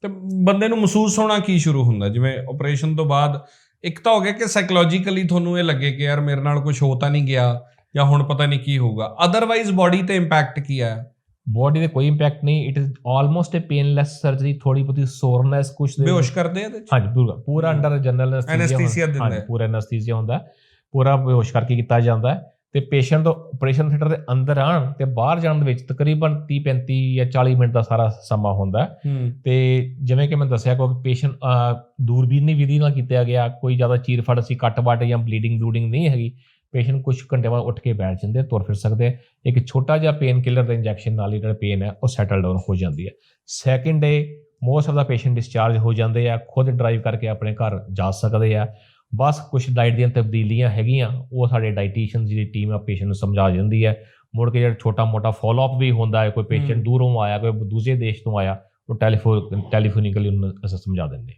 ਤੇ ਬੰਦੇ ਨੂੰ ਮਹਿਸੂਸ ਹੋਣਾ ਕੀ ਸ਼ੁਰੂ ਹੁੰਦਾ? ਜਿਵੇਂ ਆਪਰੇਸ਼ਨ ਤੋਂ ਬਾਅਦ ਇੱਕ ਤਾਂ ਹੋ ਗਿਆ ਕਿ ਸਾਈਕੋਲੋਜੀਕਲੀ ਤੁਹਾਨੂੰ ਇਹ ਲੱਗੇ ਕਿ ਯਾਰ ਮੇਰੇ ਨਾਲ ਕੁਝ ਹੋ ਤਾਂ ਨਹੀਂ ਗਿਆ ਜਾਂ ਹੁਣ ਪਤਾ ਨਹੀਂ ਕੀ ਹੋਊਗਾ। ਅਦਰਵਾਈਜ਼ ਬਾਡੀ ਤੇ ਇੰਪੈਕਟ ਕੀ ਆਇਆ ਬੋਡੀ ਤੇ ਕੋਈ ਇੰਪੈਕਟ ਨਹੀਂ it is almost a painless surgery ਥੋੜੀ ਬਹੁਤੀ ਸੋਰਨੈਸ ਕੁਝ ਦੇ ਬੇਹੋਸ਼ ਕਰਦੇ ਆ ਚ? ਹਾਂਜੀ ਪੂਰਾ ਪੂਰਾ। ਅੰਡਰ ਜਨਰਲ Anesthesia ਦਿੰਦਾ ਹੈ। ਪੂਰਾ ਐਨਸਥੀਸੀਆ ਹੁੰਦਾ। ਪੂਰਾ ਬੇਹੋਸ਼ ਕਰਕੇ ਕੀਤਾ ਜਾਂਦਾ ਹੈ। ਤੇ ਪੇਸ਼ੈਂਟ ਤੋਂ ਆਪਰੇਸ਼ਨ ਥੀਏਟਰ ਦੇ ਅੰਦਰ ਆਣ ਤੇ ਬਾਹਰ ਜਾਣ ਦੇ ਵਿੱਚ ਤਕਰੀਬਨ 30 35 ਜਾਂ 40 ਮਿੰਟ ਦਾ ਸਾਰਾ ਸਮਾਂ ਹੁੰਦਾ ਤੇ ਜਿਵੇਂ ਕਿ ਮੈਂ ਦੱਸਿਆ ਕੋਈ ਪੇਸ਼ੈਂਟ ਦੂਰਬੀਨੀ ਵਿਧੀ ਨਾਲ ਕੀਤਾ ਗਿਆ ਕੋਈ ਜ਼ਿਆਦਾ ਚੀਰ ਫੜ ਸੀ ਕੱਟ ਵੱਟ ਜਾਂ ਬਲੀਡਿੰਗ ਬਲੂਡਿੰਗ ਨਹੀਂ ਹੈਗੀ ਪੇਸ਼ੈਂਟ ਕੁਝ ਘੰਟੇ ਬਾਅਦ ਉੱਠ ਕੇ ਬੈਠ ਜਾਂਦੇ ਤੁਰ ਫਿਰ ਸਕਦੇ। ਇੱਕ ਛੋਟਾ ਜਿਹਾ ਪੇਨ ਕਿਲਰ ਦਾ ਇੰਜੈਕਸ਼ਨ ਨਾਲ ਹੀ ਜਿਹੜਾ ਪੇਨ ਹੈ ਉਹ ਸੈਟਲ ਡਾਊਨ ਹੋ ਜਾਂਦੀ ਹੈ। Second day most of the patient discharge ਹੋ ਜਾਂਦੇ ਆ ਖੁਦ ਡਰਾਈਵ ਕਰਕੇ ਆਪਣੇ ਘਰ ਜਾ ਸਕਦੇ ਆ। ਬਸ ਕੁਝ ਡਾਈਟ ਦੀਆਂ ਤਬਦੀਲੀਆਂ ਹੈਗੀਆਂ ਉਹ ਸਾਡੇ ਡਾਈਟੀਸ਼ੀਅਨ ਦੀ ਟੀਮ ਆ ਪੇਸ਼ੈਂਟ ਨੂੰ ਸਮਝਾ ਜਾਂਦੀ ਹੈ ਮੁੜ ਕੇ ਜਿਹੜਾ ਛੋਟਾ ਮੋਟਾ ਫਾਲੋ ਅਪ ਵੀ ਹੁੰਦਾ ਹੈ ਕੋਈ ਪੇਸ਼ੈਂਟ। ਦੂਰੋਂ ਆਇਆ ਕੋਈ ਦੂਸਰੇ ਦੇਸ਼ ਤੋਂ ਆਇਆ ਉਹ ਟੈਲੀਫੋਨ ਟੈਲੀਫੋਨਿਕਲੀ ਉਹਨੂੰ ਅਸੀਂ ਸਮਝਾ ਦਿੰਦੇ